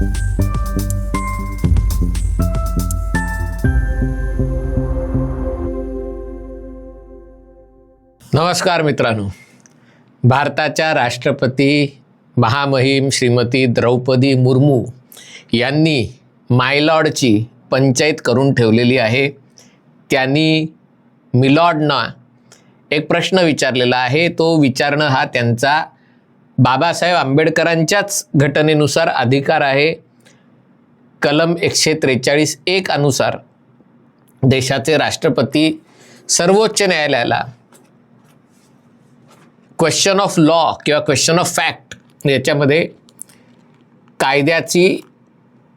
नमस्कार मित्रांनो. भारताच्या राष्ट्रपती महामहिम श्रीमती द्रौपदी मुर्मू यांनी मायलॉडची पंचायत करून ठेवलेली आहे. त्यांनी मिलॉडना एक प्रश्न विचारलेला आहे. तो विचारणं हा त्यांचा बाबासाहेब आंबेडकरांच्याच घटनेनुसार अधिकार आहे. कलम एकशे त्रेचाळीस एक अनुसार देशाचे राष्ट्रपती सर्वोच्च न्यायालयाला क्वेश्चन ऑफ लॉ किंवा क्वेश्चन ऑफ फॅक्ट याच्यामध्ये कायद्याची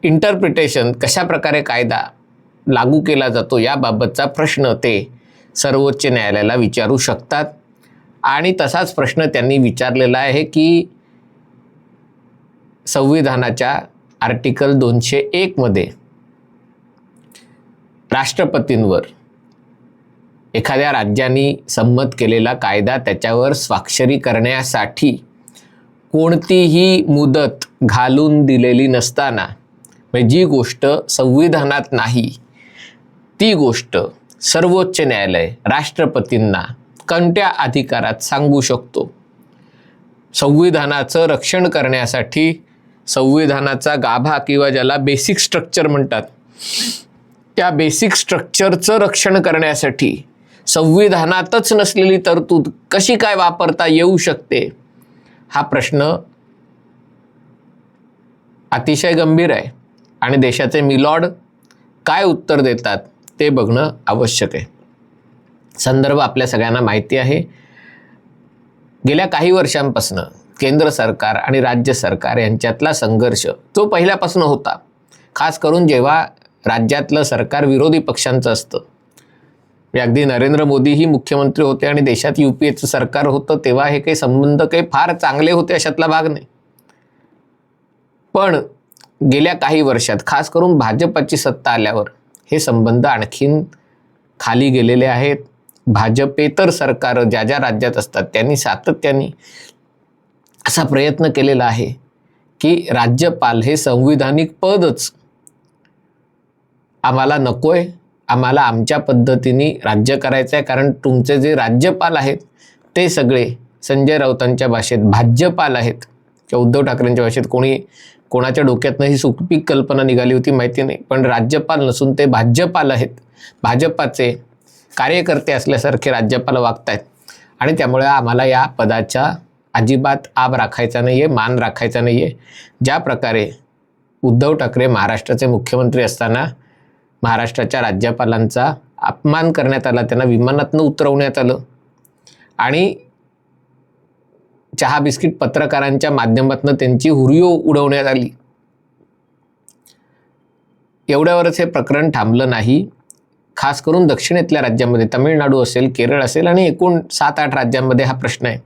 इंटरप्रिटेशन कशा प्रकारे कायदा लागू केला जातो याबाबतचा प्रश्न ते सर्वोच्च न्यायालयाला विचारू शकतात. आणि तसाच प्रश्न त्यांनी विचारलेला आहे की संविधानाच्या आर्टिकल दोनशे एकमध्ये राष्ट्रपतींवर एखाद्या राज्याने संमत केलेला कायदा त्याच्यावर स्वाक्षरी करण्यासाठी कोणतीही मुदत घालून दिलेली नसताना म्हणजे जी गोष्ट संविधानात नाही ती गोष्ट सर्वोच्च न्यायालय राष्ट्रपतींना कोणत्या अधिकारात सांगू शकतो. संविधानाचं रक्षण करण्यासाठी संविधानाचा गाभा किंवा ज्याला बेसिक स्ट्रक्चर म्हणतात त्या बेसिक स्ट्रक्चरचं रक्षण करण्यासाठी संविधानातच नसलेली तरतूद कशी काय वापरता येऊ शकते? हा प्रश्न अतिशय गंभीर आहे. आणि देशाचे मिलॉर्ड काय उत्तर देतात ते बघणं आवश्यक आहे. संदर्भ आपल्या सगळ्यांना माहिती आहे. गेल्या काही वर्षांपासून केंद्र सरकार आणि राज्य सरकार यांच्यातला संघर्ष तो पहिल्यापासून होता. खास करून जेव्हा राज्यातलं सरकार विरोधी पक्षांचं असतं. म्हणजे अगदी नरेंद्र मोदीही मुख्यमंत्री होते आणि देशात यू पी एचं सरकार होतं तेव्हा हे काही संबंध काही फार चांगले होते अशातला भाग नाही. पण गेल्या काही वर्षात खास करून भाजपची सत्ता आल्यावर हे संबंध आणखीन खाली गेलेले आहेत. भाजपेतर सरकार ज्या ज्या राज्यात असतात त्यांनी सातत्याने असा प्रयत्न केलेला आहे की राज्यपाल हे संविधानिक पदच आम्हाला नकोय आम्हाला आमच्या पद्धतीने राज्य करायचं आहे. कारण तुमचे जे राज्यपाल आहेत ते सगळे संजय राऊतांच्या भाषेत भाज्यपाल आहेत. किंवा उद्धव ठाकरेंच्या भाषेत कोणी कोणाच्या डोक्यातनं ही सुपीक कल्पना निघाली होती माहिती नाही. पण राज्यपाल नसून ते भाज्यपाल आहेत. भाजपाचे कार्यकर्ते असल्यासारखे राज्यपाल वागतायत. आणि त्यामुळे आम्हाला या पदाच्या अजिबात आब राखायचा नाही आहे मान राखायचा नाही आहे ज्या प्रकारे उद्धव ठाकरे महाराष्ट्राचे मुख्यमंत्री असताना महाराष्ट्राच्या राज्यपालांचा अपमान करण्यात आला त्यांना विमानातनं उतरवण्यात आलं. आणि चहा बिस्किट पत्रकारांच्या माध्यमातून त्यांची हुरियो उडवण्यात आली. एवढ्यावरच हे प्रकरण थांबलं नाही. खास करून दक्षिणेतल्या राज्यामध्ये. तमिळनाडू असेल केरळ असेल आणि एकूण सात आठ राज्यांमध्ये हा प्रश्न आहे.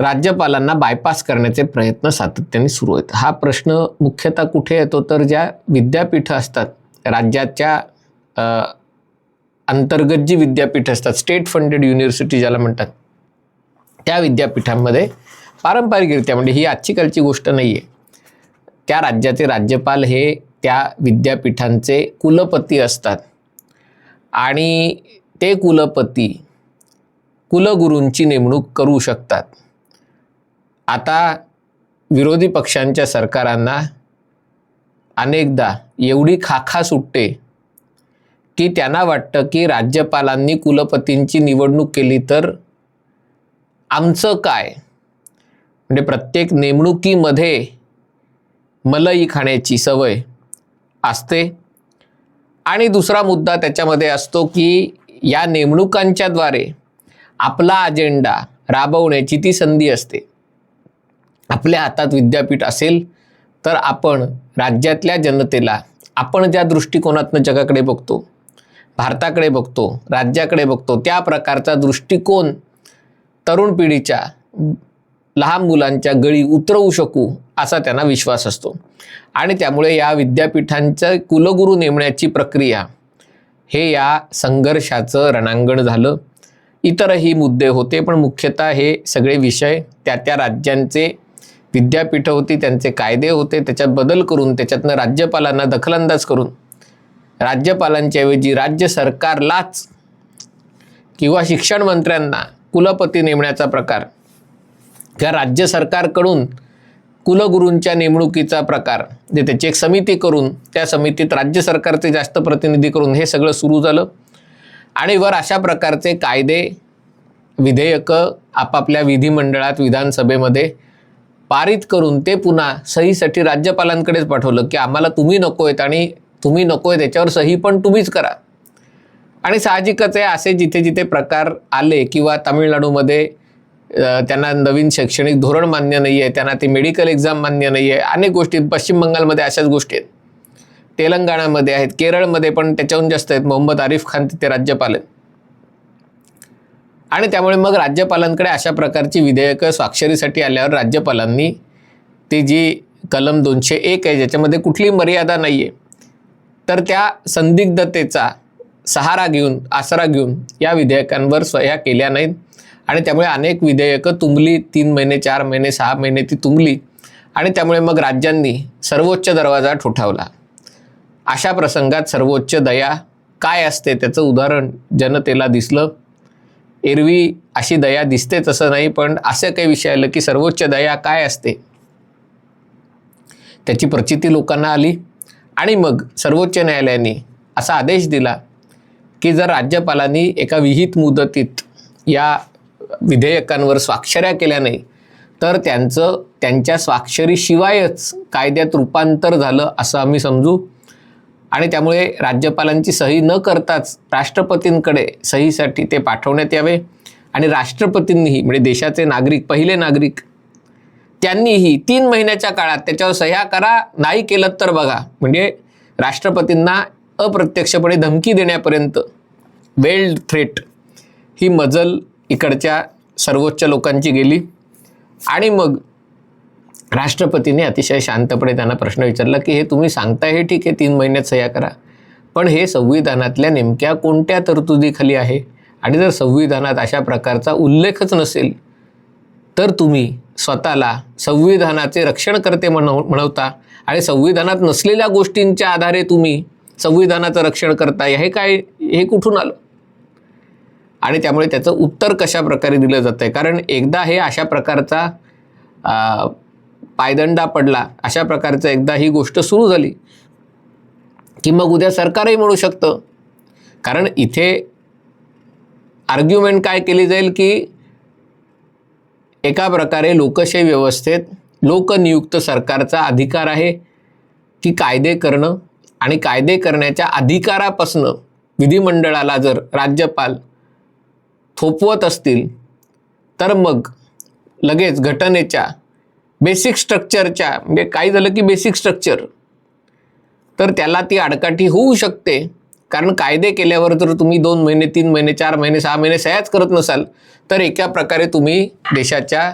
राज्यपालांना बायपास करण्याचे प्रयत्न सातत्याने सुरू आहेत. हा प्रश्न मुख्यतः कुठे येतो? तर ज्या विद्यापीठं असतात राज्याच्या अंतर्गत जी विद्यापीठ असतात स्टेट फंडेड युनिव्हर्सिटी ज्याला म्हणतात त्या विद्यापीठांमध्ये पारंपरिकरित्या म्हणजे ही आजची कालची गोष्ट नाही आहे त्या राज्याचे राज्यपाल हे त्या विद्यापीठांचे कुलपती असतात. आणि ते कुलपती कुलगुरूंची नेमणूक करू शकतात. आता विरोधी पक्षांच्या सरकारांना अनेकदा एवढी खाखा सुटते की त्यांना वाटतं की राज्यपालांनी कुलपतींची निवडणूक केली तर आमचं काय? म्हणजे प्रत्येक नेमणुकीमध्ये मलई खाण्याची सवय असते. आणि दुसरा मुद्दा त्याच्यामध्ये असतो की या नेमणुकांच्याद्वारे आपला अजेंडा राबवण्याची ती संधी असते. आपल्या हातात विद्यापीठ असेल तर आपण राज्यातल्या जनतेला आपण ज्या दृष्टिकोनातनं जगाकडे बघतो भारताकडे बघतो राज्याकडे बघतो त्या प्रकारचा दृष्टिकोन तरुण पिढीच्या लहान मुलांच्या गळी उतरवू शकू असा त्यांना विश्वास असतो. आणि त्यामुळे या विद्यापीठांचं कुलगुरू नेमण्याची प्रक्रिया हे या संघर्षाचं रणांगण झालं. इतरही मुद्दे होते पण मुख्यतः हे सगळे विषय त्या त्या राज्यांचे विद्यापीठं होती त्यांचे कायदे होते त्याच्यात बदल करून त्याच्यातनं राज्यपालांना दखलंदाज करून राज्यपालांच्या ऐवजी राज्य सरकारलाच किंवा शिक्षण मंत्र्यांना कुलपती नेमण्याचा प्रकार किंवा राज्य सरकारकडून कुलगुरूंच्या नेमणुकीचा प्रकार जे त्याची एक समिती करून त्या समितीत राज्य सरकारचे जास्त प्रतिनिधी करून हे सगळं सुरू झालं. आणि वर अशा प्रकारचे कायदे विधेयकं आपापल्या विधिमंडळात विधानसभेमध्ये पारित करून ते पुन्हा सहीसाठी राज्यपालांकडेच पाठवलं की आम्हाला तुम्ही नको आहेत आणि तुम्ही नको आहे त्याच्यावर सही पण तुम्हीच करा. आणि साहजिकच आहे असे जिथे जिथे प्रकार आले किंवा तामिळनाडूमध्ये त्यांना नवीन शैक्षणिक धोरण मान्य नाही आहे त्यांना ती मेडिकल एक्झाम मान्य नाही आहे अनेक गोष्टी पश्चिम बंगालमध्ये अशाच गोष्टी आहेत. तेलंगणामध्ये आहेत. केरळमध्ये पण त्याच्याहून जास्त आहेत. मोहम्मद आरिफ खान तिथे राज्यपाल आहेत. आणि त्यामुळे मग राज्यपालांकडे अशा प्रकारची विधेयकं स्वाक्षरीसाठी आल्यावर राज्यपालांनी ती जी कलम दोनशे एक आहे ज्याच्यामध्ये कुठली मर्यादा नाही आहे तर त्या संदिग्धतेचा सहारा घेऊन आसरा घेऊन या विधेयकांवर सह्या केल्या नाहीत. आणि त्यामुळे अनेक विधेयकं तुंबली तीन महिने चार महिने सहा महिने ती तुंबली. आणि त्यामुळे मग राज्यांनी सर्वोच्च दरवाजा ठोठावला. अशा प्रसंगात सर्वोच्च दया काय असते त्याचं उदाहरण जनतेला दिसलं. एरवी अशी दया दिसते तसं नाही पण असं काही विषय आलं की सर्वोच्च दया काय असते? त्याची प्रचिती लोकांना आली. आणि मग सर्वोच्च न्यायालयाने असा आदेश दिला की जर राज्यपालांनी एका विहित मुदतीत या विधेयकांवर स्वाक्षऱ्या केल्या नाही तर त्यांचं त्यांच्या स्वाक्षरीशिवायच कायद्यात रूपांतर झालं असं आम्ही समजू. आणि त्यामुळे राज्यपालांची सही न करताच राष्ट्रपतींकडे सहीसाठी ते पाठवण्यात यावे. आणि राष्ट्रपतींनीही म्हणजे देशाचे नागरिक पहिले नागरिक त्यांनीही तीन महिन्याच्या काळात त्याच्यावर सह्या करा नाही केलं तर बघा. म्हणजे राष्ट्रपतींना अप्रत्यक्षपणे धमकी देण्यापर्यंत वेल्ड थ्रेट ही मजल इकडच्या सर्वोच्च लोकांची गेली. आणि मग राष्ट्रपतीने अतिशय शांतपणे त्यांना प्रश्न विचारला की हे तुम्ही सांगताय हे ठीक आहे तीन महिन्यात सह्या करा. पण हे संविधानातल्या नेमक्या कोणत्या तरतुदीखाली आहे? आणि जर संविधानात अशा प्रकारचा उल्लेखच नसेल तर तुम्ही स्वतःला संविधानाचे रक्षणकर्ते म्हणव म्हणवता. आणि संविधानात नसलेल्या गोष्टींच्या आधारे तुम्ही संविधानाचं रक्षण करताय. हे काय हे कुठून आलं? आणि त्यामुळे त्याचं उत्तर कशा प्रकारे दिलं जातं आहे कारण एकदा हे अशा प्रकारचा पायदंडा पडला अशा प्रकारचं एकदा ही गोष्ट सुरू झाली की मग उद्या सरकारही म्हणू शकतं. कारण इथे आर्ग्युमेंट काय केली जाईल की एका प्रकारे लोकशाही व्यवस्थेत लोकनियुक्त सरकारचा अधिकार आहे की कायदे करणं आणि कायदे करण्याच्या अधिकारापासनं विधिमंडळाला जर राज्यपाल थोपवत असतील तर मग लगेच घटनेच्या बेसिक स्ट्रक्चरच्या म्हणजे काय झालं की बेसिक स्ट्रक्चर तर त्याला ती आडकाठी होऊ शकते. कारण कायदे केल्यावर जर तुम्ही दोन महिने तीन महिने चार महिने सहा महिने सह्याच करत नसाल तर एका प्रकारे तुम्ही देशाच्या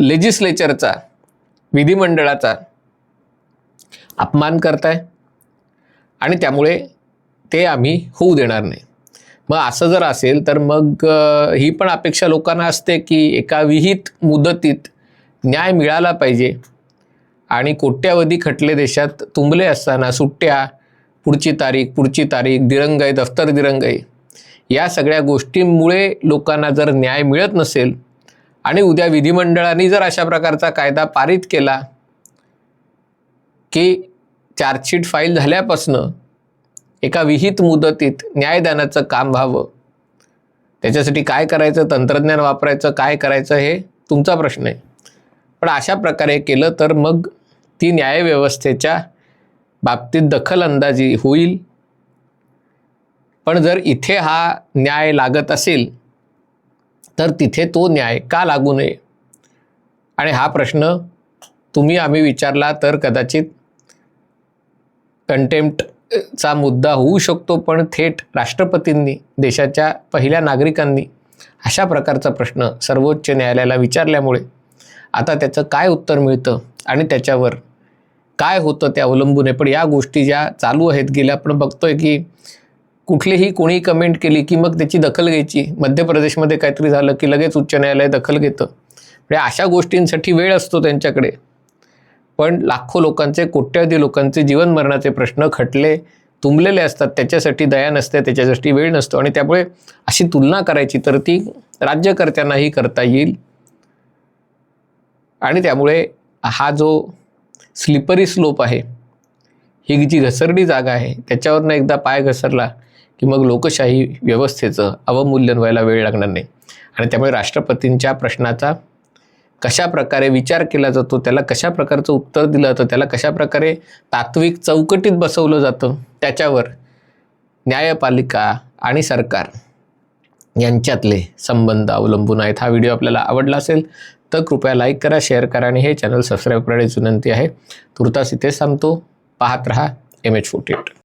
लेजिस्लेचरचा विधिमंडळाचा अपमान करताय. आणि त्यामुळे ते आम्ही होऊ देणार नाही. मग असं जर असेल तर मग ही पण अपेक्षा लोकांना असते की एका विहित मुदतीत न्याय मिळाला पाहिजे आणि कोट्यावधी खटले देशात तुंबले असताना सुट्ट्या पुढची तारीख पुढची तारीख दिरंगाई दफ्तर दिरंगाई या सगळ्या गोष्टींमुळे लोकांना जर न्याय मिळत नसेल आणि उद्या विधिमंडळाने जर अशा प्रकारचा कायदा पारित केला की चार्जशीट फाईल झाल्यापासनं एका विहित मुदतीत न्यायदानाचं काम व्हावं. त्याच्यासाठी काय करायचं तंत्रज्ञान वापरायचं काय करायचं हे तुमचा प्रश्न आहे. पण अशा प्रकारे केलं तर मग ती न्यायव्यवस्थेच्या बाबतीत दखलंदाजी होईल. पण जर इथे हा न्याय लागत असेल तर तिथे तो न्याय का लागू नये? आणि हा प्रश्न तुम्ही आम्ही विचारला तर कदाचित कंटेम्प्ट चा मुद्दा होऊ शकतो पण थेट राष्ट्रपतींनी देशाच्या पहिल्या नागरिकांनी अशा प्रकारचा प्रश्न सर्वोच्च न्यायालयाला विचारल्यामुळे आता त्याचं काय उत्तर मिळतं आणि त्याच्यावर काय होतं ते अवलंबून? आहे पण या गोष्टी ज्या चालू आहेत गेल्या आपण बघतोय की कुठलीही कोणी कमेंट केली की मग त्याची दखल घ्यायची. मध्य प्रदेशमध्ये काहीतरी झालं की लगेच उच्च न्यायालय दखल घेतं. म्हणजे अशा गोष्टींसाठी वेळ असतो त्यांच्याकडे. पण लाखो लोकांचे कोट्यावधी लोकांचे जीवन मरणाचे प्रश्न खटले तुंबलेले असतात. त्याच्यासाठी दया नसते त्याच्यासाठी वेळ नसतो. आणि त्यामुळे अशी तुलना करायची तर ती राज्यकर्त्यांनाही करता येईल. आणि त्यामुळे हा जो स्लिपरी स्लोप आहे ही जी घसरडी जागा आहे त्याच्यावरनं एकदा पाय घसरला की मग लोकशाही व्यवस्थेचं अवमूल्यन व्हायला वेळ लागणार नाही. आणि त्यामुळे राष्ट्रपतींच्या प्रश्नाचा कशा प्रकारे विचार केला जातो त्याला कशा प्रकारचं उत्तर दिलं जातं त्याला कशा प्रकारे तात्विक चौकटीत बसवलं जातं त्याच्यावर न्यायपालिका आणि सरकार यांच्यातले संबंध अवलंबून आहेत. हा व्हिडिओ आपल्याला आवडला असेल तर कृपया लाईक करा शेअर करा आणि हे चॅनल सबस्क्राईब करण्याची विनंती आहे. तुर्तास इथे सांगतो पाहत रहा एम एच फोर्टी एट